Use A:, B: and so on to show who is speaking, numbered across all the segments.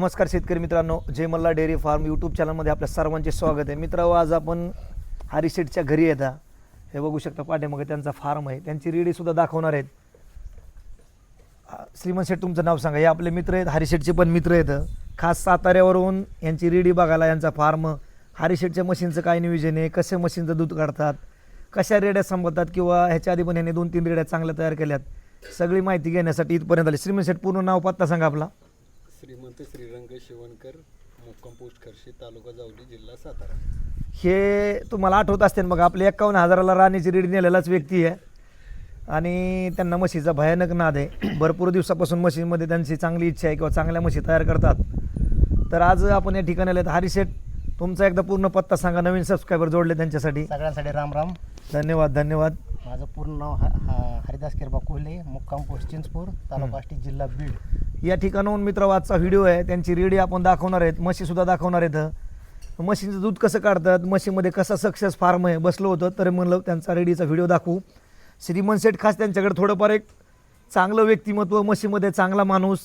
A: नमस्कार शेतकरी मित्रांनो जय मल्ला डेअरी फार्म यूट्यूब चॅनलमध्ये आपल्या सर्वांचे स्वागत आहे. मित्रांनो आज आपण हरिशेठच्या घरी येता. हे बघू शकता पाठीमागे त्यांचा फार्म आहे. त्यांची रेडीसुद्धा दाखवणार आहेत. श्रीमंत शेठ तुमचं नाव सांगा. हे आपले मित्र आहेत हरिशेठचे पण मित्र आहेत. खास साताऱ्यावरून यांची रेडी बघायला यांचा फार्म हरिशेटच्या मशीनचं काय नियोजन आहे? कसे मशीनचं दूध काढतात? कशा रेड्या संपतात किंवा ह्याच्या आधी पण यांनी दोन तीन रेड्या चांगल्या तयार केल्यात? सगळी माहिती घेण्यासाठी इथपर्यंत आली. श्रीमंत शेठ पूर्ण नाव पत्ता सांगा आपला.
B: श्रीमंत श्रीरंग शिवणकर मुक्काम पोस्ट खर्शी तालुका जावली जिल्हा सातारा.
A: हे तुम्हाला आठवत असते बघा आपल्या एकावन्न हजाराला राणीची रेडी नेलेलाच व्यक्ती आहे. आणि त्यांना म्हशीचा भयानक नाद आहे. भरपूर दिवसापासून म्हशीमध्ये त्यांची चांगली इच्छा आहे किंवा चांगल्या म्हशी तयार करतात. तर आज आपण या ठिकाणी आले हरिशेठ तुमचा एकदा पूर्ण पत्ता सांगा. नवीन सबस्क्रायबर जोडले त्यांच्यासाठी.
C: सगळ्यांसाठी राम राम.
A: धन्यवाद धन्यवाद.
C: माझं पूर्ण नाव ह- ह- हरिदास किरबा कोल्हे मुक्काम पोस्ट चिंचपूर तालुका आष्टी जिल्हा बीड.
A: या ठिकाणाहून मित्र आजचा व्हिडिओ आहे. त्यांची रेडी आपण दाखवणार आहेत. म्हशीसुद्धा दाखवणार आहेत. म्हशीचं दूध कसं काढतात म्हशीमध्ये कसा सक्सेस फार्म आहे बसलो होतं तर म्हणलं त्यांचा रेडीचा व्हिडिओ दाखवू. श्रीमंत सेठ खास त्यांच्याकडे थोडंफार एक चांगलं व्यक्तिमत्व म्हशीमध्ये चांगला माणूस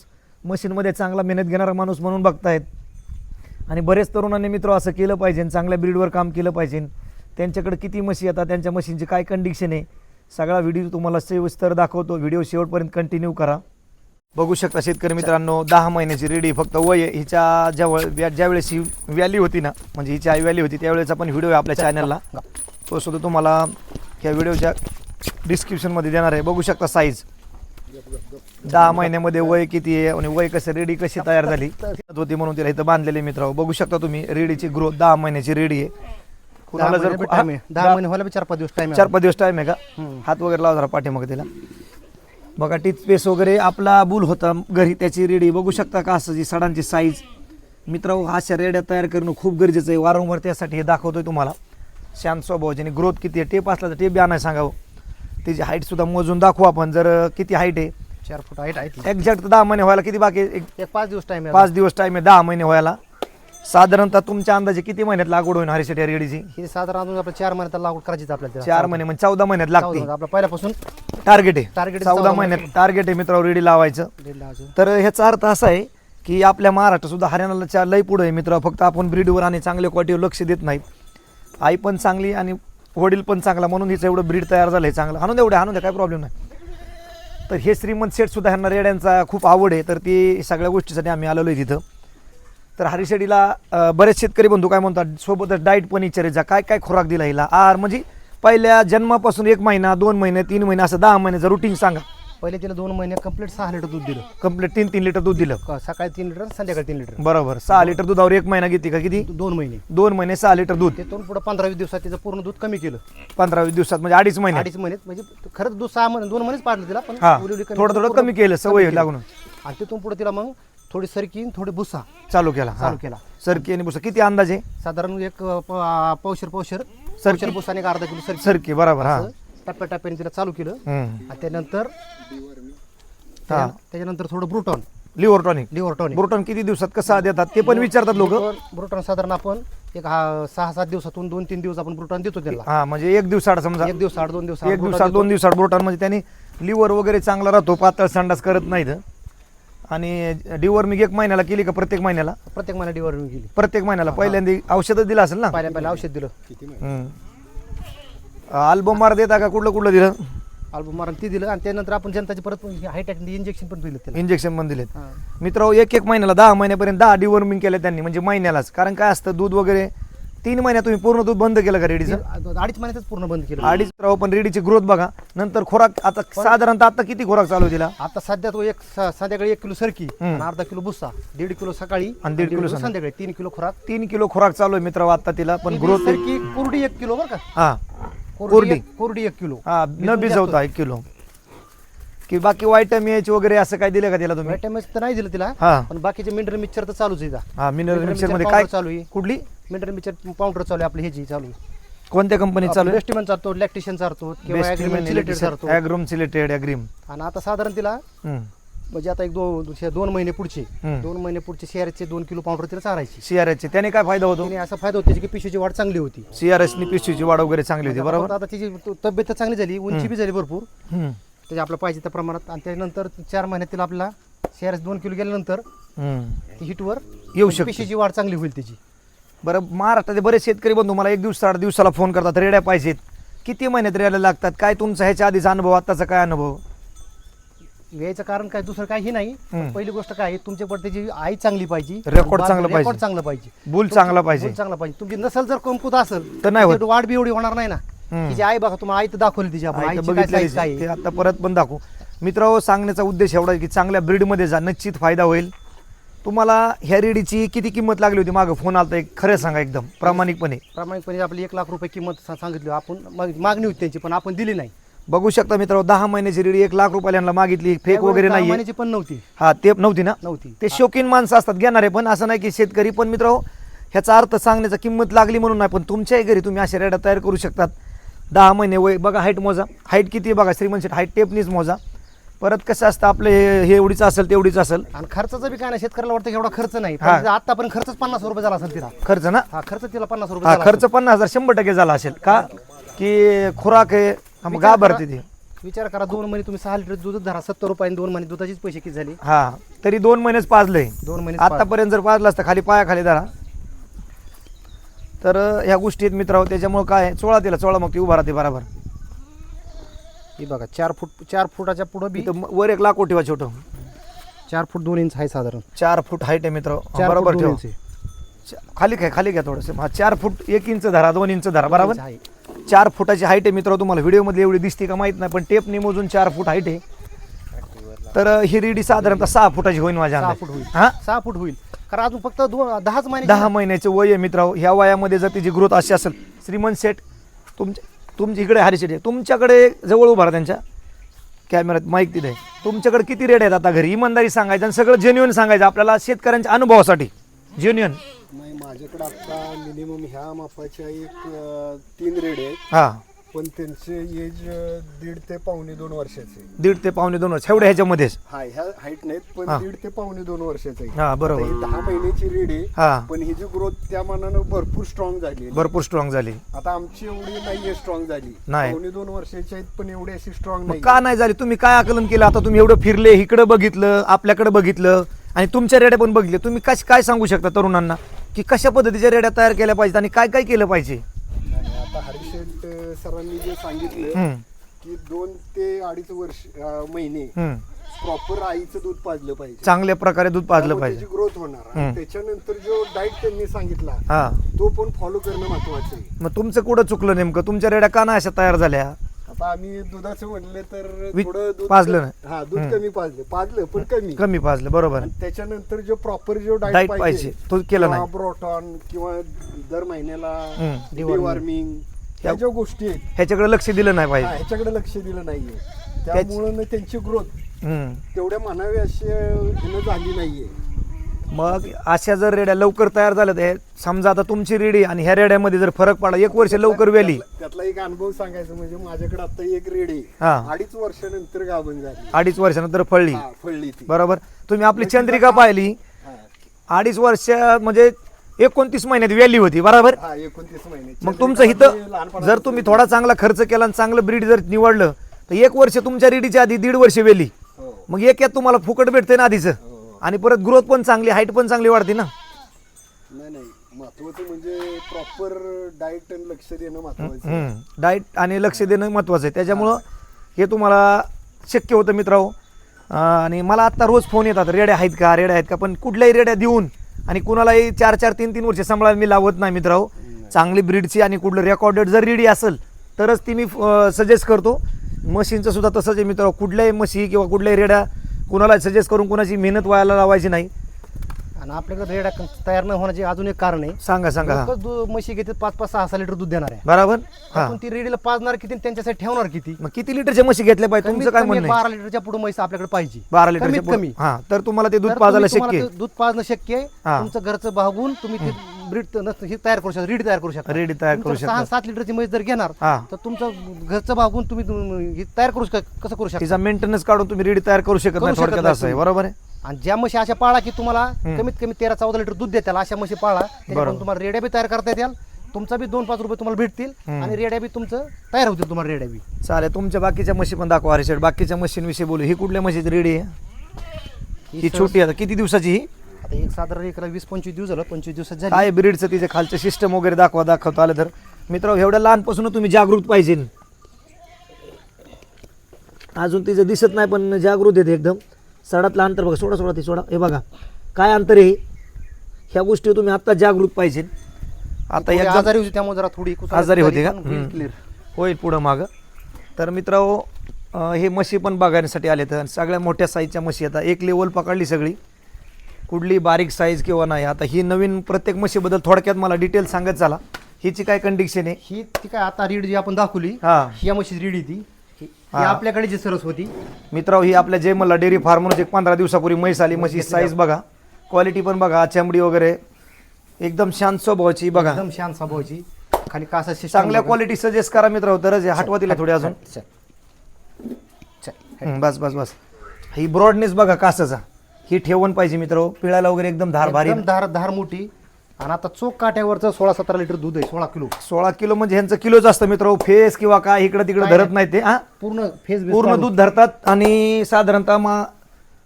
A: मशीनमध्ये चांगला मेहनत घेणारा माणूस म्हणून बघतायत. आणि बरेच तरुणांनी मित्र असं केलं पाहिजे चांगल्या ब्रीडवर काम केलं पाहिजे. त्यांच्याकडे किती म्हशी येतात त्यांच्या मशीनची काय कंडिशन आहे सगळा व्हिडिओ तुम्हाला सविस्तर दाखवतो. व्हिडिओ शेवटपर्यंत कंटिन्यू करा. बघू शकता शेतकरी मित्रांनो दहा महिन्याची रेडी फक्त वय आहे. हिच्या ज्यावेळ व्या- ज्यावेळेस ही व्हॅली होती ना म्हणजे हिची आई व्हॅली होती त्यावेळेस आपण व्हिडिओ आहे आपल्या चॅनलला तो सुद्धा तुम्हाला ह्या व्हिडिओच्या डिस्क्रिप्शनमध्ये देणार आहे. बघू शकता साईज दहा महिन्यामध्ये वय किती आहे आणि वय कसं रेडी कशी तयार झाली. होती म्हणून तिला इथं बांधलेले मित्र बघू शकता तुम्ही रेडीची ग्रोथ दहा महिन्याची रेडी आहे. कुणाला जर
C: आहे. दहा महिने व्हायला बी चार पाच दिवस टाइम
A: चार पाच दिवस टाईम आहे का. हात वगैरे लावा जरा पाठीमागे तिला. बघा टीथ पेस्ट वगैरे आपला बुल होता घरी त्याची रेडी. बघू शकता का असं जी सडांची साईज मित्र अशा रेड्या तयार करणं खूप गरजेचं आहे. वारंवार त्यासाठी हे दाखवतोय तुम्हाला. शांत स्वभावाची आणि ग्रोथ किती आहे टेप असला तर टेप बी आणाय सांगावं. त्याची हाईट सुद्धा मोजून दाखवू आपण. जर किती हाईट आहे?
C: चार फूट हाईट आहे.
A: एक्झॅक्ट दहा महिने व्हायला किती बाकी आहे? एक
C: एक पाच दिवस टाइम आहे
A: पाच दिवस टाईम आहे दहा महिने व्हायला. साधारणतः तुमच्या अंदाजे किती महिन्यात लागवड होईल हरिशेट या रेडीची?
C: ही साधारण आपल्या चार महिन्यात लागवड करायची आपल्याला.
A: चार महिने म्हणजे चौदा महिन्यात लागते
C: महिने. आपलं पहिल्यापासून
A: टार्गेट आहे.
C: आहे
A: चौदा महिन्यात टार्गेट आहे मित्रांनो रेडी लावायचं. तर ह्याचा अर्थ असा आहे की आपल्या महाराष्ट्र सुद्धा हरियाणाला लई पुढे आहे मित्र फक्त आपण ब्रीडवर आणि चांगल्या क्वालिटीवर लक्ष देत नाहीत. आई पण चांगली आणि वडील पण चांगला म्हणून हिचं एवढं ब्रीड तयार झालं आहे चांगलं. आणून एवढे आणून द्या काय प्रॉब्लेम नाही. तर हे श्रीमंत शेठ सुद्धा ह्यांना रेड्यांचा खूप आवड आहे. तर ती सगळ्या गोष्टीसाठी आम्ही आलेलो आहे तिथं. तर हरिशेडीला बरेच शेतकरी बंधू काय म्हणतात सोबतच डाईट पण विचारायचा काय काय खुराक दिला हिला? आहार म्हणजे पहिल्या जन्मापासून एक महिना दोन महिने तीन महिने असं दहा महिन्याचं रुटीन सांगा.
C: पहिले तिला दोन महिने कंप्लीट सहा लिटर दूध दिलं.
A: कंप्लीट तीन तीन लिटर दूध दिलं.
C: क- सकाळी तीन लिटर संध्याकाळी तीन लिटर
A: बरोबर. सहा लिटर दुधावर एक महिना घेते का किती?
C: दोन महिने.
A: दोन महिने सहा लिटर दूध.
C: तिथून पुढे पंधरा वीस दिवसात तिचं पूर्ण दूध कमी केलं.
A: पंधरा वीस दिवसात म्हणजे अडीच महिने.
C: अडीच महिन्यात म्हणजे खरंच दूध सहा महिने दोन महिनेच पाडलं तिला पण
A: हा. थोडं थोडं कमी केलं सवय. लागून.
C: आणि तिथून पुढे तिला मग थोडी सरकी आणि थोडी भुसा
A: चालू केला हा.
C: चालू केला.
A: सरकी आणि बुसा किती अंदाजे
C: साधारण एक अ, प- पावशर पावशर.
A: सरकी?
C: भुसा आणि एक अर्धा किलो सरकी.
A: सरकी बरोबर हा.
C: असं टप्प्या टप्प्याने तिला चालू केलं.
A: हम्म.
C: आणि त्यानंतर त्या- त्याच्यानंतर थोडं Brotone.
A: Liver tonic.
C: Liver tonic.
A: Brotone किती दिवसात कसं देतात? ते पण विचारतात लोक.
C: ब्रुटॉन साधारण आपण एक हा सहा सात दिवसातून दोन तीन दिवस आपण ब्रुटॉन देतो त्याला
A: हा म्हणजे एक दिवसाड समजा.
C: एक दिवस आठ दोन दिवस
A: एक दिवसात दोन दिवसात ब्रोटॉन म्हणजे त्यांनी लिव्हर वगैरे चांगला राहतो पातळ संडास करत नाहीत. आणि डिवर मी एक महिन्याला केली का प्रत्येक महिन्याला?
C: प्रत्येक महिना डिवर गेली
A: प्रत्येक महिन्याला. पहिल्यांदा औषधं दिलं असेल ना?
C: पहिल्या पहिल्या औषध दिलं.
A: अल्बम मार देता का? कुठलं कुठलं दिलं?
C: अल्बम मारून ती दिलं आणि त्यानंतर आपण जनताची परत हायटेक इंजेक्शन पण दिलं त्याला.
A: इंजेक्शन पण दिलेत. मित्र एक एक महिन्याला दहा महिन्यापर्यंत दहा डिवॉर्मिंग केलं त्यांनी म्हणजे महिन्यालाच. कारण काय असतं दूध वगैरे तीन महिन्यात तुम्ही पूर्ण दूध बंद केलं का रेडीचं?
C: अडीच महिन्यातच पूर्ण बंद केलं.
A: अडीच राहू पण रेडीची ग्रोथ बघा. नंतर खोराक आता साधारणतः आता किती खोराक चालू आहे तिला
C: आता सध्या तो एक स- संध्याकाळी एक किलो सरकी आणि अर्धा किलो भुस्सा दीड किलो सकाळी
A: आणि दीड किलो
C: संध्याकाळी. तीन किलो खुराक.
A: तीन किलो खोराक चालू आहे मित्र आता तिला पण ग्रोथ
C: सरकी कुरडी एक किलो बरं का?
A: हा.
C: कोरडी
A: कोरडी.
C: एक- कोरडी एक किलो.
A: हा न भिजवता एक किलो. की बाकी वायटम एच वगैरे असं काय दिलं का तिला तुम्ही?
C: व्हिटॅमिन्स तर नाही दिलं तिला
A: हा.
C: पण बाकीचे मिनरल मिक्सर तर चालूच आहे इथं.
A: हा मिनरल
C: मिक्सरमध्ये
A: काय
C: चालू आहे.
A: कुठली?
C: मिनरल मिक्सर पावडर चालू आहे आपली ह्याची चालू आहे.
A: कोणत्या कंपनीत चालू आहे?
C: बेस्टिमन चालतो लॅक्टेशन चालतो किंवा चालतो.
A: ॲग्रोम सिलेटेड ॲग्रीम
C: आणि आता साधारण तिला म्हणजे आता एक दोन दोन महिने पुढचे. दोन महिने पुढचे शेअरचे दोन किलो पावडर तिला चारायची.
A: सीआरएसचे त्याने काय फायदा होतो?
C: असा फायदा होतो की पिशवीची वाढ चांगली होती.
A: सीआरएसनी पिशवीची वाढ वगैरे चांगली होती बरोबर?
C: आता तिची तब्येत चांगली झाली उंची बी झाली भरपूर. त्याच्या आपल्या पाहिजे त्या प्रमाणात. आणि त्यानंतर चार महिन्यात तिला आपल्याला शेअर्स दोन किलो गेल्यानंतर हिटवर
A: येऊ शकते.
C: पेशीची वाढ चांगली होईल त्याची.
A: बरं महाराष्ट्राचे बरेच शेतकरी बंधू मला एक दिवस आठ दिवसाला फोन करतात रेड्या पाहिजेत किती महिन्यात रेड्या लागतात काय तुमचा ह्याच्या आधीचा अनुभव आत्ताचा काय अनुभव
C: यायचं कारण काय दुसरं काही नाही
A: हम्म.
C: पहिली गोष्ट काय आहे, तुमच्याकडे त्याची आई चांगली पाहिजे
A: रेकॉर्ड चांगलं
C: रेकॉर्ड
A: पाहिजे.
C: चांगलं पाहिजे
A: बुल चांगला पाहिजे
C: बुल चांगला पाहिजे तुमची नसल जर कमकुत असेल
A: तर नाही होत.
C: त्याची वाढ बी एवढी होणार नाही ना
A: हम्म.
C: तिची आई बघा तुम्हाला आई तर दाखवली तिची आपण आईची काय काय.
A: आहे. ते आता परत पण दाखवू मित्र सांगण्याचा उद्देश एवढा आहे की चांगल्या ब्रीडमध्ये जा निश्चित फायदा होईल तुम्हाला ह्या रेडीची किती किंमत लागली होती? मागं फोन आलता एक खरं सांगा एकदम प्रामाणिकपणे.
C: प्रामाणिकपणे आपली एक लाख रुपये किंमत सा- सांगितली आपण माग- मागणी होती त्यांची पण आपण दिली नाही.
A: बघू शकता मित्र दहा महिन्याची रेडी एक लाख रुपयाला मागितली फेक वगैरे
C: दहा
A: नाहीये.
C: महिन्याची पण नव्हती.
A: हा ते नव्हती ना?
C: नव्हती.
A: ते शौकीन माणसं असतात घेणारे पण असं नाही की शेतकरी पण मित्र ह्याचा अर्थ सांगण्याचा किंमत लागली म्हणून नाही पण तुमच्याही घरी तुम्ही अशा रेड्या तयार करू शकतात. दहा महिने वय बघा हाईट मोजा. हाईट किती आहे बघा श्रीमंत शेट हाईट टेपनीच मोजा. परत कसं असतं आपलं हे हे एवढीच असेल तेवढीच असेल.
C: आणि खर्चाचं बी काय नाही शेतकऱ्याला वाटतं की एवढा खर्च नाही. आता पण खर्चच पन्नास रुपये झाला असेल तिला
A: खर्च ना?
C: हा खर्च तिला पन्नास रुपये
A: हा
C: झाला
A: खर्च पन्नास हजार शंभर टक्के झाला असेल. का? की खुराक आहे गा भरते ती.
C: विचार करा दोन महिने तुम्ही सहा लिटर दूध धरा सत्तर रुपयाने दोन महिने दुधाचीच पैसे किती झाले?
A: हा तरी दोन महिनेच पाजलंय.
C: दोन महिने पाच.
A: आतापर्यंत जर पाजलं असतं खाली पाया खाली धरा. तर अं, ह्या गोष्टी आहेत मित्र त्याच्यामुळे काय आहे, चोळा तिला चोळा मग ती उभा राहते बरोबर.
C: ही बघा चार फूट चार फुटाच्या पुढं बी
A: इथं वर एक लाख ठेवा छोटं.
C: चार फूट दोन इंच आहे साधारण.
A: चार फूट हाईट आहे मित्र.
C: चार
A: बरोबर
C: फूट
A: ठेवा.
C: दोन इंच आहे.
A: चा- खाली काय खाली घ्या थोडंसं. हा चार फूट एक इंच धरा दोन इंच धरा बरोबर?
C: आहे.
A: चार फुटाची हाईट आहे मित्र तुम्हाला व्हिडिओमध्ये एवढी दिसते का माहीत नाही पण टेपने मोजून चार फूट हाईट आहे. तर अं, ही रेडी साधारणतः सहा फुटाची होईल माझ्या
C: सहा
A: अंदाजे.
C: फूट होईल.
A: हा?
C: सहा फूट होईल. कारण अजून फक्त दोन दहाच महिने
A: दहा महिन्याचे वय आहे मित्र. ह्या वयामध्ये जर तिची ग्रोथ अशी असेल श्रीमंत सेट तुमच्या तुमच्या इकडे हरी शेट आहे. तुमच्याकडे जवळ उभा त्यांच्या. कॅमेऱ्यात माईक तिथे. तुमच्याकडे किती रेड आहेत आता घरी? इमानदारी सांगायचं आणि सगळं जेन्युन सांगायचं. आपल्याला शेतकऱ्यांच्या अनुभवासाठी. जेन्युन
B: नाही माझ्याकडे आता मिनिमम ह्या मापाच्या एक अं, तीन रेड आहेत.
A: हा.
B: पण त्यांचे एज दीड ते पावणे दोन वर्षाचे.
A: दीड ते पावणे दोन वर्ष. एवढ्या ह्याच्यामध्येच?
B: हा ह्या हाईट नाहीत पण
A: हा.
B: दीड ते पावणे दोन वर्षाचे. आहे.
A: हा
B: आता
A: बरोबर.
B: ही दहा महिन्याची रेड आहे
A: हा.
B: पण ही जी ग्रोथ त्या मानानं भरपूर स्ट्रॉंग झाली आहे.
A: भरपूर स्ट्रॉंग झाली.
B: आता आमची एवढी नाहीये स्ट्रॉंग झाली.
A: नाही.
B: पावणे दोन वर्षाची आहेत पण एवढी अशी स्ट्रॉंग
A: मग
B: नाही
A: का नाही झाली? तुम्ही काय आकलन केलं? आता तुम्ही एवढं फिरले इकडं बघितलं आपल्याकडे बघितलं आणि तुमच्या रेड्या पण बघितल्या. तुम्ही कश काय सांगू शकता तरुणांना? की कशा पद्धतीच्या रेड्या तयार केल्या पाहिजेत आणि काय काय केलं पाहिजे?
B: आणि आता अं, सरांनी जे सांगितलं की दोन ते अडीच वर्ष अं, महिने. प्रॉपर आईचं दूध पाजलं पाहिजे
A: चांगल्या प्रकारे दूध पाजलं
B: त्यामुळे
A: पाहिजे
B: त्याची ग्रोथ होणार आणि. त्याच्यानंतर जो डाएट त्यांनी सांगितला
A: हा
B: तो पण फॉलो करणं महत्वाचं आहे
A: मग तुमचं कुठं चुकलं नेमकं तुमच्या रेड्या का नाही अशा तयार झाल्या
B: आता आम्ही दुधाचं म्हणलं तर
A: वि-
B: थोडं दूध
A: पाजलं नाही.
B: हा दूध. कमी पाजलं पाजलं पण कमी
A: कमी पाजलं बरोबर
B: आणि त्याच्यानंतर जो प्रॉपर जो डाएट
A: पाहिजे, तो केला नाही.
B: प्रोटॉन किंवा दर महिन्याला
A: हम्म.
B: डिवॉर्मिंग ह्या ज्या गोष्टी आहेत
A: ह्याच्याकडे लक्ष दिलं नाही
B: हा,
A: पाहिजे.
B: ह्याच्याकडे लक्ष दिलं नाहीये. त्यामुळे त्यांची ग्रोथ.
A: हम्म.
B: तेवढ्या म्हणावी अशी झाली नाहीये.
A: मग अशा जर रेड्या लवकर तयार झाल्या तर समजा आता तुमची रेडी आणि ह्या रेड्यामध्ये जर फरक पडला एक वर्ष लवकर वेली
B: त्यातला- त्यातला एक अनुभव सांगायचा म्हणजे माझ्याकडे आता एक रेडी.
A: हा.
B: अडीच वर्षानंतर गाभण झाली.
A: अडीच वर्षानंतर फळली.
B: हा, फळली ती.
A: बरोबर? तुम्ही आपली चंद्रिका पाहिली.
B: हा.
A: अडीच वर्ष म्हणजे एकोणतीस महिन्यात व्हॅली होती बरोबर?
B: हा एकोणतीस महिने.
A: मग तुमचं इथं जर तुम्ही थोडा चांगला खर्च केला आणि चांगलं ब्रीड जर निवडलं तर एक वर्ष तुमच्या रेडीच्या आधी दीड वर्ष वेली
B: हो.
A: मग एक यात तुम्हाला फुकट भेटते ना आधीचं.
B: हो.
A: आणि परत ग्रोथ पण चांगली हाईट पण चांगली वाढते ना.
B: नाही नाही. महत्वाचं म्हणजे प्रॉपर डाएट आणि लक्ष देणं महत्वाचं आहे.
A: डाएट आणि लक्ष देणं महत्त्वाचं आहे. त्याच्यामुळं हे. तुम्हाला शक्य होतं मित्रांनो. अं, आणि मला आत्ता रोज फोन येतात रेड्या आहेत का रेड्या आहेत का पण कुठल्याही रेड्या देऊन आणि कुणालाही चार चार तीन तीन वर्ष सांभाळायला मी लावत नाही मित्रांनो. चांगली ब्रीडची आणि कुठलं रेकॉर्डेड जर रेडी असेल तरच ती मी सजेस्ट करतो. मशीनचं सुद्धा तसंच आहे मित्रांनो. कुठल्याही म्हशी किंवा कुठल्याही रेड्या कुणाला सजेस्ट करून कुणाची मेहनत व्हायला लावायची नाही.
C: आणि आपल्याकडे रेडा तयार न होण्याचे अजून एक कारण आहे.
A: सांगा सांगा हा.
C: लोकं दू- म्हशी घेते पाच पाच सहा सहा लिटर दूध देणार आहे
A: बरोबर? हां.
C: आपण ती रेडीला पाजणार किती आणि त्यांच्यासाठी ठेवणार किती?
A: मग किती लिटरच्या म्हशी घेतल्या पाहिजे तुमचं काय
C: कमी
A: म्हणणं आहे?
C: बारा लिटरच्या पुढे म्हैस आपल्याकडे पाहिजे.
A: बारा
C: कमीत
A: लिटरच्या
C: कमी.
A: हा तर तुम्हाला ते दूध
C: तर
A: पाजायला
C: तुम्ही- तुम्हाला
A: शक्य
C: ते दूध पाजणं शक्य आहे.
A: हा.
C: तुमचं घरचं भागून तुम्ही ते ब्रीड हे तयार करू शकता रीड तयार करू शकता.
A: रेडी तयार करू
C: तुमचं सहा
A: शकता
C: सात लिटरची म्हैस जर घेणार
A: हा.
C: तर तुमचं घरचं भागून तुम्ही तुम- हे तयार करू शक कसं करू शकता?
A: तिचा मेंटेनन्स काढून तुम्ही रेडी तयार करू शकत
C: करू
A: नाही
C: शकत
A: थोडक्यात
C: नाही
A: असं आहे.
C: तुम्ही.
A: बरोबर आहे?
C: आणि ज्या म्हशी अशा पाळा की तुम्हाला. कमीत कमी तेरा चौदा लिटर दूध देतात अशा म्हशी पाळा. तुम्हाला रेड्या बी तयार करता येतील. तुमचा बी दोन पाच रुपये तुम्हाला भेटतील. आणि रेड्या बी तुमचं तयार होतील तुम्हाला रेड्या बी.
A: चालेल तुमच्या बाकीच्या म्हशी पण दाखवा हरिशेट बाकीच्या म्हशींविषयी बोलू. ही कुठल्या म्हशीची रेडी आहे? ही छोटी आता किती दिवसाची ही?
C: आता एक साधारण एकला वीस पंचवीस दिवस झालं. पंचवीस दिवसात झाली.
A: काय ब्रीडचं तिचे खालचं सिस्टम वगैरे दाखवा दाखवता. आलं तर. मित्र एवढ्या लहानपासून तुम्ही जागृत पाहिजे. अजून तिचं दिसत नाही पण जागृत येते एकदम. सडातलं अंतर बघा सोडा सोडा ती सोडा. हे बघा काय अंतर आहे हे? ह्या गोष्टी तुम्ही आत्ता जागृत पाहिजे. आता एकदम
C: आजारी होती त्यामुळे जरा थोडी
A: आजारी होती का?
C: झाली, पण होईल clear.
A: होईल पुढं मागं. तर मित्र हे म्हशी पण बघण्यासाठी आले तर सगळ्या मोठ्या साईजच्या म्हशी आता एक लेवल पकडली सगळी. कुठली बारीक साईज किंवा नाही. आता ही नवीन प्रत्येक म्हशीबद्दल थोडक्यात मला डिटेल सांगत चला. हिची काय कंडिशन आहे?
C: ही ती काय आता रीड जी आपण दाखवली
A: हा.
C: ही म्हशी रीड ती. ही
A: हा.
C: आपल्याकडे जी सरस होती.
A: मित्रांनो ही आपल्या जय मल्ला डेअरी फार्मवरून एक पंधरा दिवसापूर्वी म्हैस आली म्हशी साईज बघा. क्वालिटी पण बघा चमडी वगैरे. एकदम शांत स्वभावाची बघा.
C: एकदम शांत स्वभावाची. खाली कासा system
A: चांगल्या
C: बघा.
A: क्वालिटी सजेस्ट करा मित्र तरच हटवा तिला थोडी अजून.
C: चल. चल.
A: हं, बस बस बस. ही ब्रॉडनेस बघा कासाचा. ही ठेवण पाहिजे मित्र पिळायला वगैरे एकदम धार भारी.
C: एकदम धार धार मोठी. आणि आता चोख काट्यावरचं सोळा सतरा लिटर दूध आहे सोळा किलो.
A: सोळा किलो म्हणजे ह्यांचं किलोच असतं मित्र फेस किंवा काय इकडं तिकडं धरत नाही. ते हा?
C: पूर्ण फेस
A: पूर्ण दूध धरतात आणि साधारणतः मा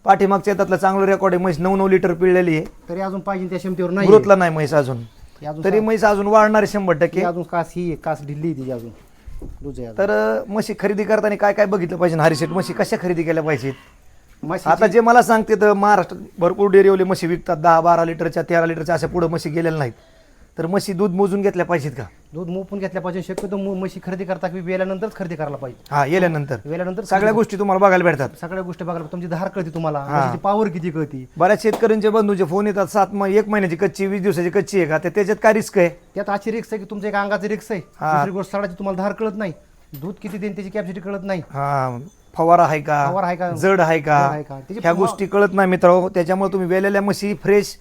A: पाठीमागच्या त्यातलं चांगलं रेकॉर्ड आहे म्हैस नऊ नऊ लिटर पिळलेली आहे.
C: तरी अजून पाहिजे त्या क्षमतेवर नाही
A: ग्रोथला नाही म्हैस अजून.
C: अजून
A: तरी म्हैस अजून वाढणार आहे शंभर टक्के.
C: अजून कास ही आहे, कास ढिल्ली आहे तिची अजून. दूध आहे अजून.
A: तर अं, म्हशी खरेदी करताना काय काय बघितलं पाहिजे? हरिशेट म्हशी कशा खरेदी केल्या पाहिजेत? आता जे मला सांगते तर महाराष्ट्रात भरपूर डेअरीवाले म्हशी विकतात दहा बारा लिटरच्या तेरा लिटरच्या अशा पुढे म्हशी गेलेल्या नाहीत. तर म्हशी दूध मोजून घेतल्या पाहिजेत का?
C: दूध मोपून घेतल्या पाहिजे. शक्यतो मु- म्हशी खरेदी करता की वेल्यानंतरच खरेदी करायला पाहिजे.
A: हा गेल्यानंतर
C: वेल्यानंतर
A: सगळ्या गोष्टी तुम्हाला बघायला भेटतात.
C: सगळ्या गोष्टी बघायला तुमची धार कळते तुम्हाला. पावर किती कळती.
A: बऱ्याच शेतकऱ्यांचे बंधूचे फोन येतात सात म एक महिन्याची कच्ची वीस दिवसाची कच्ची आहे का? तर त्याच्यात काय रिस्क आहे?
C: त्यात अशी रिक्स आहे की तुमच्या एक अंगाची रिक्स आहे.
A: हा.
C: दुसरी गोष्ट सडाची तुम्हाला धार कळत नाही. दूध किती देईन त्याची कॅपॅसिटी कळत नाही.
A: हा. फवारा आहे
C: फवारा आहे
A: का?
C: का?
A: जड आहे का?
C: जड आहे का? त्याची
A: ह्या
C: फवा-
A: गोष्टी कळत नाही मित्र त्याच्यामुळे तुम्ही वेलेल्या म्हशी फ्रेश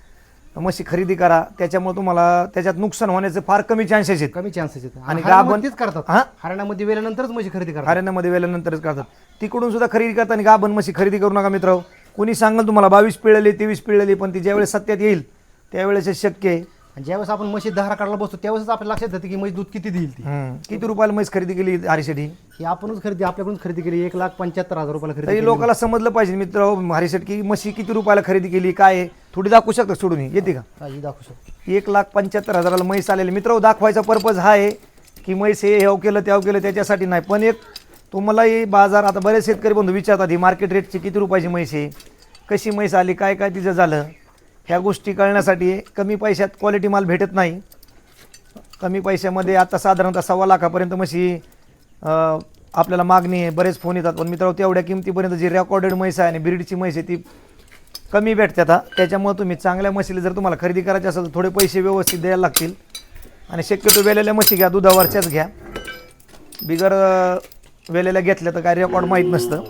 A: म्हशी खरेदी करा. त्याच्यामुळे तुम्हाला त्याच्यात नुकसान होण्याचे फार कमी चान्सेस आहेत.
C: कमी चान्सेस आहेत.
A: आणि
C: आणि
A: गाभण-
C: तेच करतात.
A: हा?
C: हरियाणामध्ये वेल्यानंतरच म्हशी खरेदी करतात.
A: हरियाणामध्ये वेल्यानंतरच करतात. तिकडून सुद्धा खरेदी करताना गाभण म्हशी खरेदी करू नका मित्र कोणी सांगाल तुम्हाला बावीस पिळलेली तेवीस पिळलेली पण ती ज्यावेळेस सत्यात येईल त्यावेळेस हे शक्य आहे.
C: आणि ज्यावेळेस आपण म्हशी धारा काढायला बसतो त्यावेळेस आपल्या लक्षात येते की म्हशी दूध किती देईल ती.
A: हम्म. किती रुपयाला म्हैस खरेदी केली हरिशेठी?
C: ही आपणच खरेदी आपल्याकडून खरेदी केली. एक लाख पंच्याहत्तर हजार रुपयाला खरेदी
A: तरी
C: केली.
A: लोकांना समजलं पाहिजे मित्र हरिशेठ की म्हशी किती रुपयाला खरेदी केली काय आहे? थोडी दाखवू शकता सोडून ही. येते का?
C: हा, ही दाखवू शकतो.
A: एक लाख पंच्याहत्तर हजाराला म्हैस आलेली. मित्र दाखवायचा पर्पज हा आहे की म्हैस हे हेव केलं त्याव केलं त्याच्यासाठी नाही. पण एक तुम्हालाही बाजार आता बरेच शेतकरी बंधू विचारतात ही मार्केट रेटची किती रुपयाची म्हैस आहे? कशी म्हैस आली? काय काय तिचं झालं? ह्या गोष्टी कळण्यासाठी कमी पैशात क्वालिटी माल भेटत नाही. कमी पैशामध्ये आता साधारणतः सव्वा लाखापर्यंत म्हशी आपल्याला मागणी आहे. बरेच फोन येतात. पण मित्रांनो तेवढ्या किमतीपर्यंत जी रेकॉर्डेड म्हैस आहे आणि ब्रीडची म्हैस आहे ती कमी भेटतात हा त्याच्यामुळे तुम्ही चांगल्या म्हशीला जर तुम्हाला खरेदी करायची असेल तर थोडे पैसे व्यवस्थित द्यायला लागतील. आणि शक्यतो वेलेल्या म्हशी घ्या. दुधावरच्याच घ्या. बिगर वेलेल्या घेतल्या तर काय रेकॉर्ड माहीत नसतं.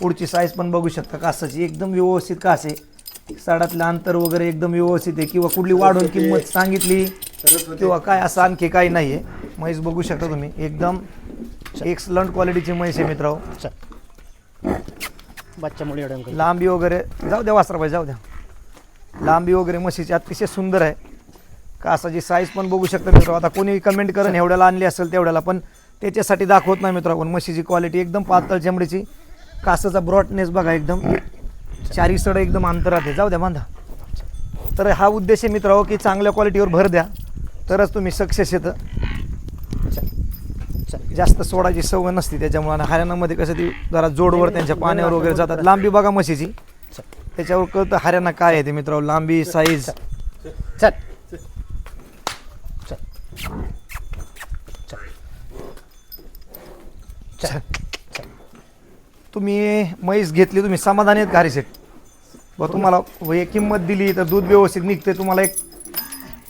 A: पुढची साईज पण बघू शकता. कासाची एकदम व्यवस्थित कास आहे. साडातलं अंतर वगैरे एकदम व्यवस्थित आहे. किंवा कुठली वाढून किंमत सांगितली किंवा काय असं आणखी काही नाही आहे म्हैस बघू शकता तुम्ही. एकदम एक्सलंट क्वालिटीची म्हैस आहे
C: बच्च्यामुळे एवढ्या अंकल.
A: लांबी वगैरे जाऊ द्या वासराबाई जाऊ द्या. लांबी वगैरे म्हशीची अतिशय सुंदर आहे. कासाची साईज पण बघू शकता मित्र आता कोणी कमेंट करून एवढ्याला आणली असेल तेवढ्याला पण त्याच्यासाठी दाखवत नाही मित्र आपण म्हशीची क्वालिटी एकदम पातळ चमडीची कासाचा ब्रॉडनेस बघा एकदम चारी सडं एकदम अंतरात आहे. जाऊ द्या बांधा. तर हा उद्देश आहे मित्र की चांगल्या क्वालिटीवर भर द्या. तरच तुम्ही सक्सेस येतं. जास्त सोडायची सवय नसते त्याच्यामुळे. आणि हरियाणामध्ये कसं ती जरा जोडवर त्यांच्या पाण्यावर वगैरे जातात. लांबी बघा म्हशीची. त्याच्यावर कळतं हरियाणा काय आहे ते मित्र लांबी साईज
C: चल. चल. चल.
A: तुम्ही म्हैस घेतली तुम्ही समाधानी आहेत घारी सेट बा तुम्हाला हे किंमत दिली तर दूध व्यवस्थित निघते तुम्हाला एक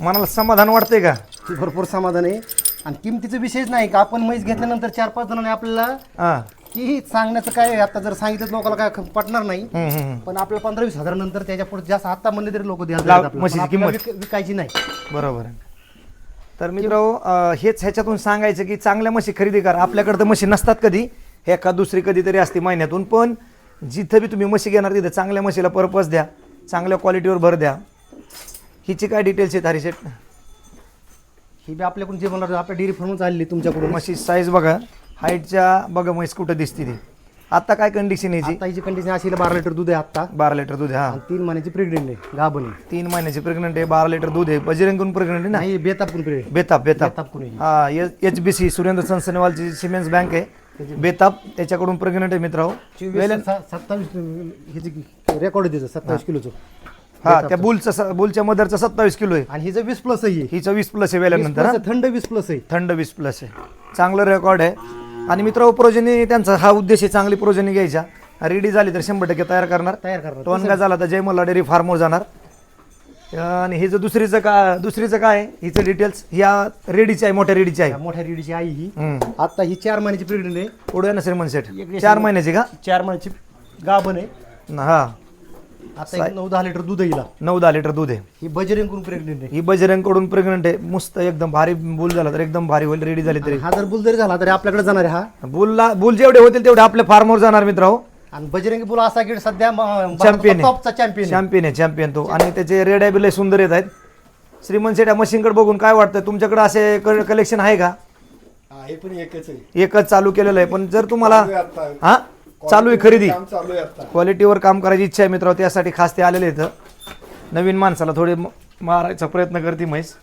A: मनाला समाधान वाटतंय का?
C: ती भरपूर समाधान आहे. आणि किमतीचा विषयच नाही का? आपण म्हैस घेतल्यानंतर चार पाच जणांनी आपल्याला
A: हां.
C: की सांगण्याचं काय आहे, आता जर सांगितलं लोकांना काय ख- पटणार नाही.
A: हम्म, हम्म, हम्म.
C: पण आपल्याला पंधरा वीस हजार नंतर त्याच्या पुढे जास्त आता म्हणले तरी लोक
A: लाव-. म्हशीची किंमत.
C: विक- विकायची नाही.
A: बरोबर आहे. तर मित्र हेच ह्याच्यातून सांगायचं की चांगल्या म्हशी खरेदी करा. आपल्याकडे तर म्हशी नसतात कधी. एका दुसरी कधीतरी असते महिन्यातून पण जिथं बी तुम्ही म्हशी घेणार तिथं चांगल्या म्हशीला पर्पज द्या. चांगल्या क्वालिटीवर भर द्या. हिची काय डिटेल्स आहेत हरी सेट
C: ही बी आपल्याकडून जे मला आपल्या डेअरी फार्मच आलेली तुमच्याकडून.
A: म्हशी साईज बघा. हाईटच्या बघा म्हैस कुठं दिसते ती. आता काय कंडिशन याची
C: आता हिची कंडिशन अशी आहे, बारा लिटर दूध आहे आता
A: बारा लिटर दूध आहे हा.
C: आणि तीन महिन्याची प्रेग्नेंट आहे गाभण आहे.
A: तीन महिन्याची प्रेग्नंट आहे बारा लिटर दूध आहे. बजरंगून प्रेग्नंट आहे ना?
C: नाही बेताप पण प्रेग्नेंट
A: बेताप बेताप
C: बेताप कुणी
A: हा एच बी सी सुरेंद्र सनसनेवालची सिमेंट्स बँक आहे. बेताप त्याच्याकडून प्रेग्नंट आहे मित्र
C: सत्तावीस रेकॉर्ड त्याचं सत्तावीस किलोचं.
A: हा त्या बुलचं बुलच्या मदरचं सत्तावीस किलो आहे.
C: आणि हिचं वीस प्लस आहे
A: हिचं वीस प्लस आहे
C: वीस
A: वेल्यानंतर
C: plus थंड वीस प्लस आहे.
A: थंड वीस प्लस आहे. चांगलं रेकॉर्ड आहे. आणि मित्र प्रोजनी त्यांचा हा उद्देश आहे चांगली प्रोजनी घ्यायच्या रेडी झाली तर शंभर टक्के तयार करणार.
C: तयार करणार.
A: टोनगा झाला तर जयमल्ला डेअरी फार्मवर जाणार. आणि हिचं दुसरीचं का दुसरीचं काय? आहे? हिचं डिटेल्स ह्या रेडीची आहे मोठ्या रेडीची आहे.
C: या मोठ्या रेडीची आई ही.
A: हम्म.
C: आता ही चार महिन्याची प्रेग्नेंट आहे.
A: पुढे ना श्रीमंत सेठ चार महिन्याची का?
C: चार महिन्याची गाभण आहे.
A: न, हा.
C: आता एक नऊ दहा लिटर दूध आहे हिला.
A: नऊ दहा लिटर दूध आहे.
C: ही बजरिंग करून प्रेग्नेंट आहे.
A: ही बजरंगकडून प्रेग्नंट आहे. मस्त एकदम भारी बुल झाला तर एकदम भारी होईल रेडी झाली तरी.
C: हा जर बुल जरी झाला तरी आपल्याकडे जाणार आहे हा.
A: बुलला बुल जेवढे होतील तेवढे आपल्या फार्मवर जाणार मित्र
C: आणि बजरंगी बुल असा की सध्या
A: चॅम्पियन
C: टॉपचा चॅम्पियन
A: चॅम्पियन आहे. चॅम्पियन तो. आणि त्याचे रेड लय सुंदर येत आहेत. श्रीमंत सेठ मशीनकडे बघून काय वाटतं तुमच्याकडे असे कलेक्शन आहे का?
B: हा पण एकच आहे.
A: एकच चालू केलेलं आहे. पण जर तुम्हाला. हा? चालू आहे खरेदी.
B: काम चालू आहे आता.
A: क्वालिटीवर काम करायची इच्छा आहे मित्र त्यासाठी खास ते आलेले इथं नवीन माणसाला थोडे मारायचा प्रयत्न करते म्हैस.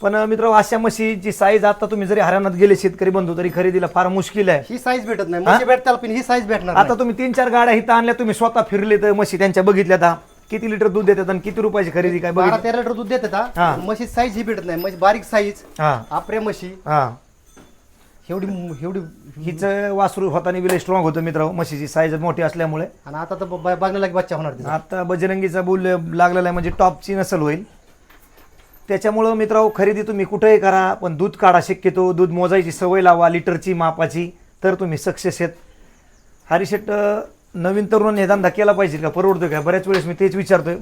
A: पण मित्र अशा म्हशीची साईज आता तुम्ही जरी हरियाणात गेले शेतकरी बंधू तरी खरेदीला फार मुश्किल आहे.
C: ही साईज भेटत नाही. म्हशी भेटताल पण ही साईज भेटणार
A: आता तुम्ही तीन चार गाड्या इथं आणल्या तुम्ही स्वतः फिरले तर म्हशी त्यांच्या बघितल्या आता किती लिटर दूध देतात आणि किती रुपयाची खरेदी काय
C: बारा
A: बघितली?
C: तेरा लिटर दूध देतात
A: हा.
C: म्हशी साईज ही भेटत नाही. म्हणजे बारीक साईज
A: हा.
C: आपरे म्हशी.
A: हा.
C: एवढी एवढी
A: हिचं वासरू होताना बिले स्ट्रॉंग होतं मित्र म्हशीची साईज मोठी असल्यामुळे.
C: आणि आता तर बघण्याला बच्चा होणार तिचा.
A: आता बजरंगीचा बुल लागलेला आहे म्हणजे टॉपची नसल होईल. त्याच्यामुळं मित्र खरेदी तुम्ही कुठेही करा पण दूध काढा शक्यतो. दूध मोजायची सवय लावा लिटरची मापाची तर तुम्ही सक्सेस आहेत. हरिशेट नवीन तरुणांनी हे धंदा केला पाहिजे का? परवडतो का? बऱ्याच वेळेस मी तेच विचारतोय.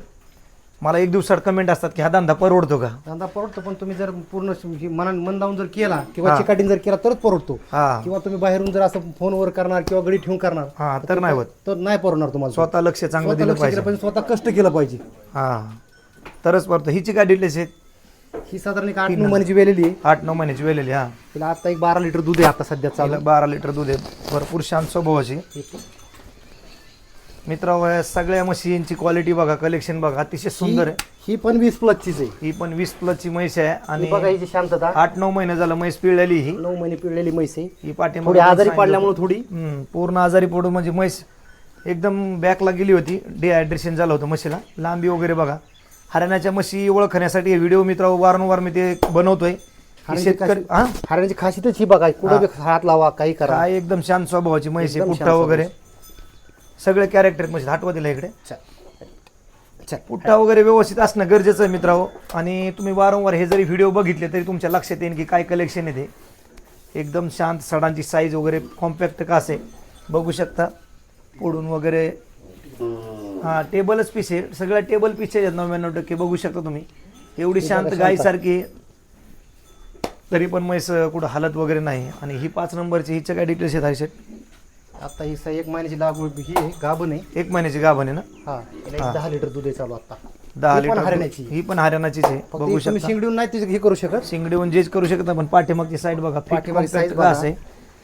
A: मला एक दिवसात कमेंट असतात की हा धंदा परवडतो का?
C: धंदा परवडतो पण तुम्ही जर पूर्ण ही मनान मन लावून जर केला किंवा
A: हा.
C: चिकाटीन जर केला तरच परवडतो.
A: हा.
C: किंवा तुम्ही बाहेरून जर असं फोनवर करणार किंवा गडी ठेवून करणार
A: हा तर नाही होत.
C: तर नाही परवडणार तुम्हाला.
A: स्वतः लक्ष चांगलं
C: स्वतः
A: दिलं
C: लक्ष
A: पाहिजे.
C: स्वतः कष्ट केलं पाहिजे.
A: हा. तरच परत हिची काय डिटेल्स आहेत
C: ही साधारण एक आठ नऊ महिन्याची वेलेली आहे.
A: आठ नऊ महिन्याची वेलेली हा.
C: तिला आता एक बारा लिटर दूध आहे आता सध्या चालू.
A: बारा लिटर दूध आहे. भरपूर शांत स्वभावाची मित्र सगळ्या मशीनची क्वालिटी बघा कलेक्शन बघा. अतिशय सुंदर आहे.
C: ही- ही पण वीस प्लसचीच आहे.
A: ही पण वीस प्लसची म्हैस आहे
C: आणि बघा
A: आणि
C: हिची शांतता.
A: आठ नऊ महिने झालं म्हैस पिळलेली ही.
C: नऊ महिने पिळलेली म्हैस आहे.
A: ही पाठी
C: थोडी आजारी पडल्यामुळे थोडी.
A: पूर्ण आजारी पडून म्हणजे म्हैस एकदम बॅकला गेली होती. डिहायड्रेशन झालं होतं म्हशीला. लांबी वगैरे बघा. हरियाणाच्या म्हशी ओळखण्यासाठी व्हिडिओ मित्र वारंवार मी ते बनवतोय. शेतकरी हा?
C: हरण्याची खासियतच ही बघा कुठं बी हात लावा काही करा.
A: काय एकदम शांत स्वभावाची म्हैस आहे
C: एकदम
A: पुठ्ठा
C: शांत
A: वगैरे सगळे कॅरेक्टर म्हणजे हटवा दिला इकडे.
C: चल.
A: पुठ्ठा वगैरे व्यवस्थित असणं गरजेचं आहे मित्रांनो. आणि तुम्ही वारंवार हे जरी व्हिडिओ बघितले तरी तुमच्या लक्षात येईल की काय कलेक्शन आहे ते. एकदम शांत सडांची साईज वगैरे कॉम्पॅक्ट का असे. बघू शकता. पुढून वगैरे. हा टेबलच पीस आहे. सगळ्या टेबल पीस आहेत नव्याण्णव टक्के. बघू शकता तुम्ही. एवढी शांत गायीसारखी तरी पण म्हैस कुठं हालत वगैरे नाही. आणि ही पाच नंबरची हिच्या काय डिटेल्स आहेत हरिशेट
C: आता ही एक महिन्याची लागवड ही आहे. गाभण आहे.
A: एक महिन्याची गाभण आहे ना?
C: हा दहा लिटर दूध आहे चालू आता.
A: दहा
C: ही
A: लिटर
C: हरियाणाची.
A: ही पण हरियाणाचीच आहे. बघू शकता.
C: शिंगडीहून नाही हे करू शकत.
A: शिंगडीहून जेच करू शकता पण पाठीमागची साईड बघा. Fit
C: पाठीमागे
A: compact
C: साईज
A: का
C: बघा.
A: असं आहे.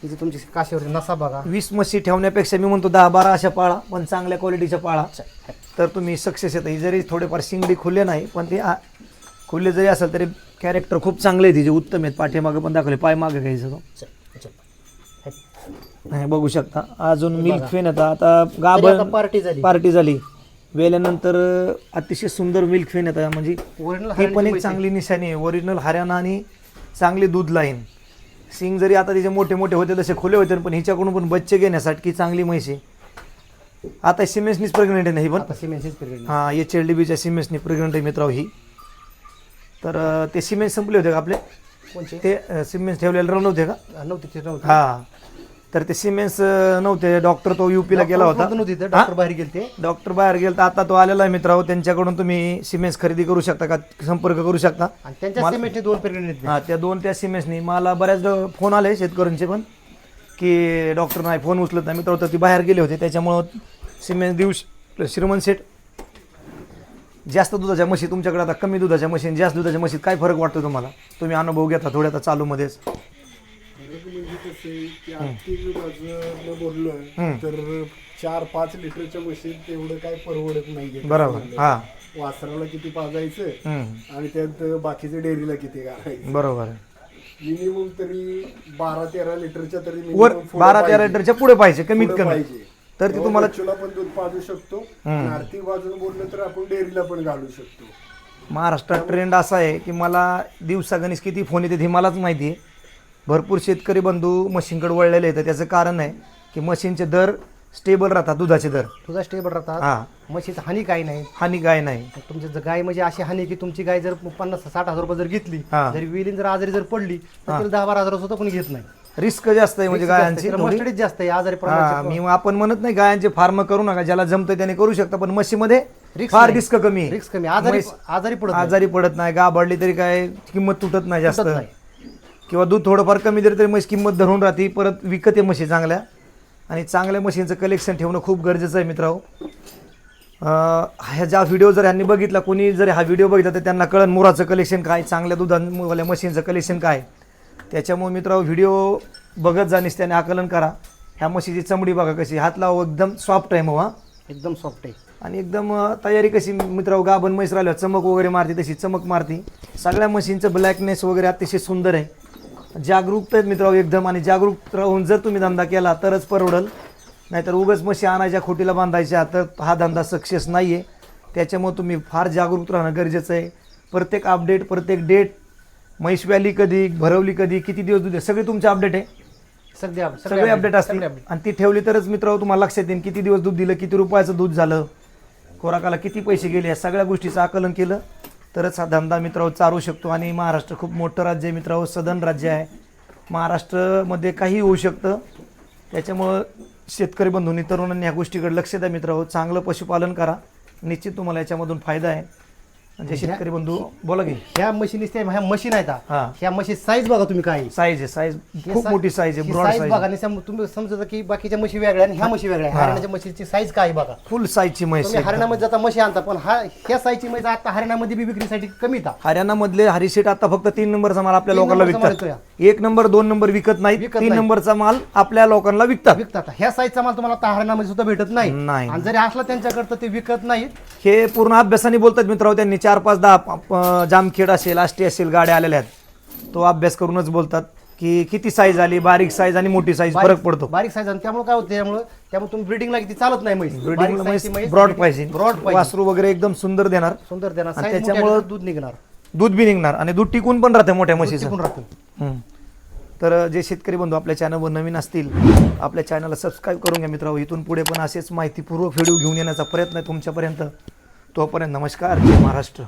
C: तिथे तुमची काशीवरची नसा बघा.
A: वीस म्हशी ठेवण्यापेक्षा मी म्हणतो दहा बारा अशा पाळा पण चांगल्या क्वालिटीच्या पाळा. तर तुम्ही सक्सेस येता ही जरी थोडेफार शिंगडी खुले नाही पण ते खुले जरी असेल तरी कॅरेक्टर खूप चांगले आहे तिचे उत्तम आहेत. पाठीमागे पण दाखवले. पाय मागे घ्यायचं. नाही बघू शकता. अजून मिल्क फेन आता आता गाभण
C: पार्टी झाली.
A: पार्टी झाली. वेल्यानंतर अतिशय सुंदर मिल्क फेन येतात म्हणजे
C: ओरिजिनल
A: ही पण एक चांगली निशाणी आहे. ओरिजिनल हरियाणा आणि चांगली दूध लाईन सिंग जरी आता तिचे मोठे मोठे होते तसे खुले होते पण हिच्याकडून पण बच्चे घेण्यासाठी चांगली म्हैस आहे. आता सिमेन्सनीच प्रेग्नेंट आहे ना ही पण?
C: आता सिमेंटचीच पिरियड
A: हां एच एल डी बीच्या सिमेन्सनी प्रेग्नेंट आहे मित्राव ही. तर अं, ते सिमेन्स संपले होते का आपले?
C: कोणचे?
A: ते सिमेन्स ठेवलेले राव नव्हते का?
C: नव्हती ते नव्हती.
A: हां. तर ते सिमेन्स नव्हते. डॉक्टर तो युपीला गेला होता.
C: नव्हती डॉक्टर बाहेर गेले ते
A: डॉक्टर बाहेर गेला तर आता तो आलेला आहे मित्रांनो. त्यांच्याकडून तुम्ही सिमेन्स खरेदी करू शकता का? संपर्क करू शकता.
C: आणि त्यांच्या सिमेंटचे दोन
A: हा त्या दोन त्या सिमेन्सनी मला बऱ्याच फोन आले शेतकऱ्यांचे पण की डॉक्टर नाही फोन उचलत नाही. मित्र ती बाहेर गेले होते. त्याच्यामुळं सिमेन्स देऊ श्रीमंत शेठ जास्त दुधाच्या म्हशी तुमच्याकडे आता कमी दुधाच्या म्हशी आणि जास्त दुधाच्या म्हशीत काय फरक वाटतो तुम्हाला? तुम्ही अनुभव घेता थोड्या आता चालूमध्येच.
D: कसं आहे की आर्थिक बाजूनं बोललं. तर चार पाच लिटरच्या मशीन तेवढं काय परवडत नाही
A: बरोबर. हा.
D: वासराला किती पाजायचं. आणि त्यात बाकीचे डेअरीला किती घालायचं
A: बरोबर
D: मिनिमम तरी बारा तेरा लिटरच्या तरी
A: वर
D: minimum पुढं
A: बारा तेरा
D: पाहिजे.
A: लिटरच्या पुढे पाहिजे कमीत कमी.
D: पाहिजे.
A: तर ते
D: तेव्हा
A: तुम्हाला
D: बच्चूला पण दूध पाजू शकतो. आणि आर्थिक बाजूने बोललं तर आपण डेअरीला पण घालू शकतो.
A: महाराष्ट्रात ट्रेंड असा आहे की मला दिवसा गणेश किती फोन येतात हे मलाच माहिती आहे. भरपूर शेतकरी बंधू मशीनकडे वळलेले आहेत त्याचं कारण आहे की मशीनचे दर स्टेबल राहतात दुधाचे दर
C: तुझा स्टेबल राहतात
A: हा
C: म्हशीचं हानी काही नाही
A: हानी गाय नाही
C: तुमची जर गाय म्हणजे अशी हानी की तुमची गाय जर पन्नास साठ हजार रुपये जर घेतली
A: हा.
C: जरी विलीन जर आजारी जर पडली तर तिला दहा बारा हजार सुद्धा कोणी घेत नाही
A: रिस्क जास्त आहे म्हणजे गायांची थोडी.
C: मस्टडीच जास्त आहे आजारी
A: हा मी आपण म्हणत नाही गायांचे फार्म करू नका ज्याला जमतं त्याने करू शकता पण म्हशीमध्ये
C: Risk
A: फार
C: नाही.
A: रिस्क कमी आहे.
C: रिस्क कमी आजारी
A: म्हैस
C: आजारी पडत नाही.
A: आजारी पडत नाही गाभाडली तरी काय किंमत तुटत नाही जास्त
C: नाही.
A: किंवा दूध थोडंफार कमी दिलं तरी म्हैस किंमत धरून राहते परत विकत आहे म्हशी चांगल्या. आणि चांगल्या मशीनचं कलेक्शन ठेवणं खूप गरजेचं आहे मित्रांनो. ह्या ज्या व्हिडिओ जर ह्यांनी बघितला कोणी जर हा व्हिडिओ बघितला तर त्यांना कळन मुराचं कलेक्शन काय चांगल्या दुधावाल्या मशीनचं कलेक्शन काय. त्याच्यामुळे मित्रांनो व्हिडिओ बघत जा त्याने आकलन करा. ह्या म्हशीची चमडी बघा कशी हात लावा एकदम सॉफ्ट आहे मग
C: एकदम सॉफ्ट आहे.
A: आणि एकदम तयारी कशी मित्रांनो गाभण म्हैस राहिल्यावर चमक वगैरे मारते तशी चमक मारते. सगळ्या मशीनचं ब्लॅकनेस वगैरे अतिशय सुंदर आहे. जागरूकता आहेत मित्रांनो एकदम आणि जागरूक राहून जर तुम्ही धंदा केला तरच परवडल. नाहीतर उगाच म्हशी आणायच्या खोटीला बांधायच्या तर हा धंदा सक्सेस नाही आहे त्याच्यामुळे तुम्ही फार जागरूक राहणं गरजेचं आहे. प्रत्येक अपडेट प्रत्येक डेट म्हैस व्हॅली कधी भरवली कधी किती दिवस दूध सगळे तुमचे अपडेट आहे.
C: सगळे
A: सगळे अपडेट असतील. आणि ती ठेवली तरच मित्र तुम्हाला लक्षात येईल किती दिवस दूध दिलं किती रुपयाचं दूध झालं खोराकाला किती पैसे गेले या सगळ्या गोष्टीचं आकलन केलं. तरच हा धंदा मित्रांनो चारू शकतो. आणि महाराष्ट्र खूप मोठं राज्य आहे मित्रांनो सदन राज्य आहे. महाराष्ट्रामध्ये काही होऊ शकतं. त्याच्यामुळं शेतकरी बंधूंनी तरुणांनी ह्या गोष्टीकडे लक्ष द्या मित्रांनो. चांगलं पशुपालन करा. निश्चित तुम्हाला याच्यामधून फायदा आहे. म्हणजे शेतकरी बंधू बोला की.
C: ह्या मशीन ह्या मशीन आहेत.
A: हा.
C: ह्या मशीन साईज बघा तुम्ही काय.
A: साईज आहे साईज खूप मोठी साईज आहे ब्रॉड साईज
C: बघा आणि सम- तुम्ही समजता की बाकीच्या म्हशी वेगळ्या आणि ह्या म्हशी वेगळ्या
A: हा.
C: हरियाणाच्या म्हशीची साईज काय आहे बघा.
A: फुल साईजची म्हैस
C: तुम्ही
A: आहे.
C: हरियाणामध्ये जाता म्हशी आणता पण हा ह्या साईजची म्हैस आता हरियाणामध्ये बी विक्रीसाठी कमी येतात
A: हरियाणामधले हरिशेट आता फक्त तीन नंबरचा माल आपल्या
C: तीन
A: लोकांना
C: नंबरचा माल
A: विकतात. एक नंबर दोन नंबर विकत नाही
C: विकत
A: तीन
C: नाही.
A: नंबरचा माल आपल्या लोकांना विकतात.
C: विकतात. ह्या साईजचा माल तुम्हाला आता हरियाणामध्ये सुद्धा भेटत नाही.
A: नाही.
C: आणि जरी असला त्यांच्याकडे तर ते विकत नाहीत.
A: हे पूर्ण अभ्यासाने बोलतात मित्रांनो त्यांनी. चार पाच दहा प- जामखेड असेल आष्टी असेल गाड्या आलेल्या आहेत. तो अभ्यास करूनच बोलतात की किती साईज आली? बारीक साईज आणि मोठी साईज फरक पडतो.
C: बारीक साईज आणि त्यामुळे काय होतं? त्यामुळे त्यामुळे तुम्ही ब्रिडिंगला किती चालत नाही म्हैस.
A: ब्रॉड पाहिजे
C: ब्रॉड पाहिजे
A: वासरू वगैरे एकदम सुंदर देणार.
C: सुंदर देणार.
A: आणि त्याच्यामुळं-
C: दूध निघणार.
A: दूध बी निघणार. आणि दूध टिकून पण राहते मोठ्या म्हशीचं.
C: टिकून राहतं.
A: हम्म. तर जे शेतकरी बंधू आपल्या चॅनलवर नवीन असतील आपल्या चॅनलला सबस्क्राईब करून घ्या मित्रांनो. इथून पुढे पण असेच माहितीपूर्वक व्हिडिओ घेऊन येण्याचा प्रयत्न आहे तुमच्यापर्यंत. तोपर्यंत नमस्कार. जय महाराष्ट्र.